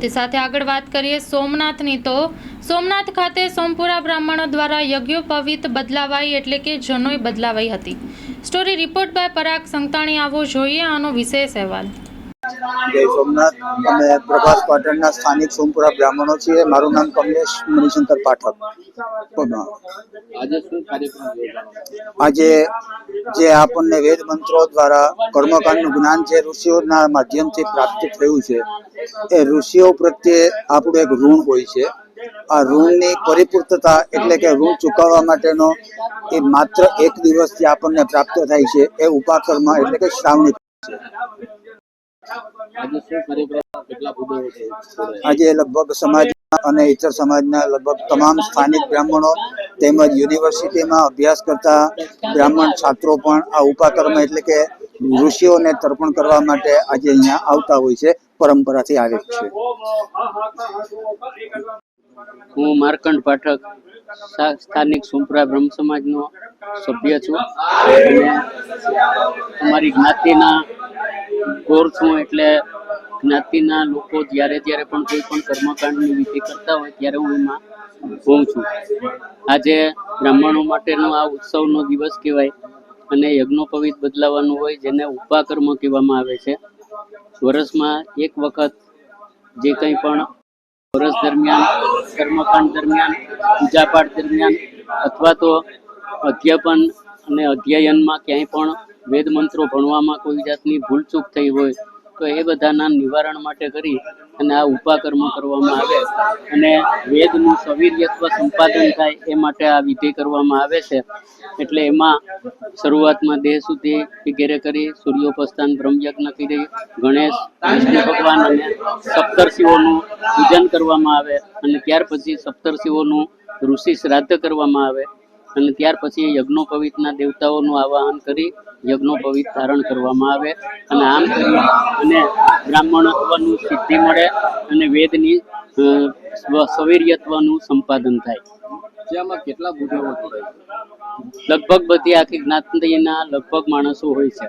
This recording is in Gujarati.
તે સાથે આગળ વાત કરીએ સોમનાથની તો સોમનાથ ખાતે સોમપુરા બ્રાહ્મણો દ્વારા યજ્ઞોપવિત બદલાવાઈ એટલે કે જનોઈ બદલાવાઈ હતી. Story report by Parag Santani આવો જોઈએ આનો વિશેષ અહેવાલ. જય સોમનાથ. અમે પ્રભાસ પાટણના સ્થાનિક સોમપુરા બ્રાહ્મણો છીએ. મારું નામ કમલેશ મણિશંકર પાઠક. આજે જે આપણને વેદ મંત્રો દ્વારા કર્મકાંડનું જ્ઞાન જે ઋષિઓના માધ્યમથી પ્રાપ્ત થયું છે એ ઋષિઓ પ્રત્યે આપણું એક ઋણ હોય છે. આ ઋણની પરિપૂર્તતા એટલે કે ઋણ ચૂકવવા માટેનો એ માત્ર એક દિવસથી આપણને પ્રાપ્ત થાય છે એ ઉપાકર્મ એટલે કે શ્રાવણી છે? આજે લગભગ સમાજ અને ઇતર સમાજના લગભગ તમામ સ્થાનિક બ્રાહ્મણો તેમજ યુનિવર્સિટીમાં અભ્યાસ કરતા બ્રાહ્મણ છાત્રો પણ આ ઉપાકર્મ એટલે કે ઋષિઓને તર્પણ કરવા માટે આજે અહીંયા આવતા હોય છે પરંપરાથી આવે છે. હું માર્કંડ પાઠક સ્થાનિક સુંપરા બ્રહ્મ સમાજનો સભ્ય છું. અને અમારી જ્ઞાતિના કોર છું એટલે જ્ઞાતિના લોકો જ્યારે જ્યારે પણ કોઈ પણ કર્મકાંડની વિધિ કરતા હોય ત્યારે હું એમાં હોઉં છું. આજે બ્રાહ્મણો માટેનો આ ઉત્સવનો દિવસ કહેવાય અને યજ્ઞોપવિત બદલાવાનું હોય જેને ઉપાકર્મ કહેવામાં આવે છે. વર્ષમાં એક વખત જે કંઈ પણ વર્ષ દરમિયાન, કર્મકાંડ દરમિયાન, પૂજાપાઠ દરમિયાન અથવા તો અધ્યાપન અને અધ્યયનમાં ક્યાંય પણ વેદ મંત્રો ભણવામાં કોઈ જાતની ભૂલચૂક થઈ હોય તો એ બધાના નિવારણ માટે કરી અને આ ઉપાકર્મ કરવામાં આવે. અને વેદનું સવીર્યત્વ સંપાદન થાય એ માટે આ વિધિ કરવામાં આવે છે. એટલે એમાં શરૂઆતમાં દેહ સુધી વગેરે કરી, સૂર્યોપસ્થાન, બ્રહ્મયજ્ઞ કરી, ગણેશ, વિષ્ણુ ભગવાન અને સપ્તર્ષિઓનું પૂજન કરવામાં આવે અને ત્યાર પછી સપ્તર્ષિઓનું ઋષિ શ્રાદ્ધ કરવામાં આવે. અને ત્યાર પછી યજ્ઞોપવિતના દેવતાઓનું આવાહન કરી યજ્ઞોપવિત ધારણ કરવામાં આવે અને આમ અને બ્રાહ્મણત્વનું સિદ્ધિ મળે અને વેદની સવીર્યત્વનું સંપાદન થાય. જેમાં કેટલા જોડાય લગભગ બધી આખી જ્ઞાતિના લગભગ માણસો હોય છે.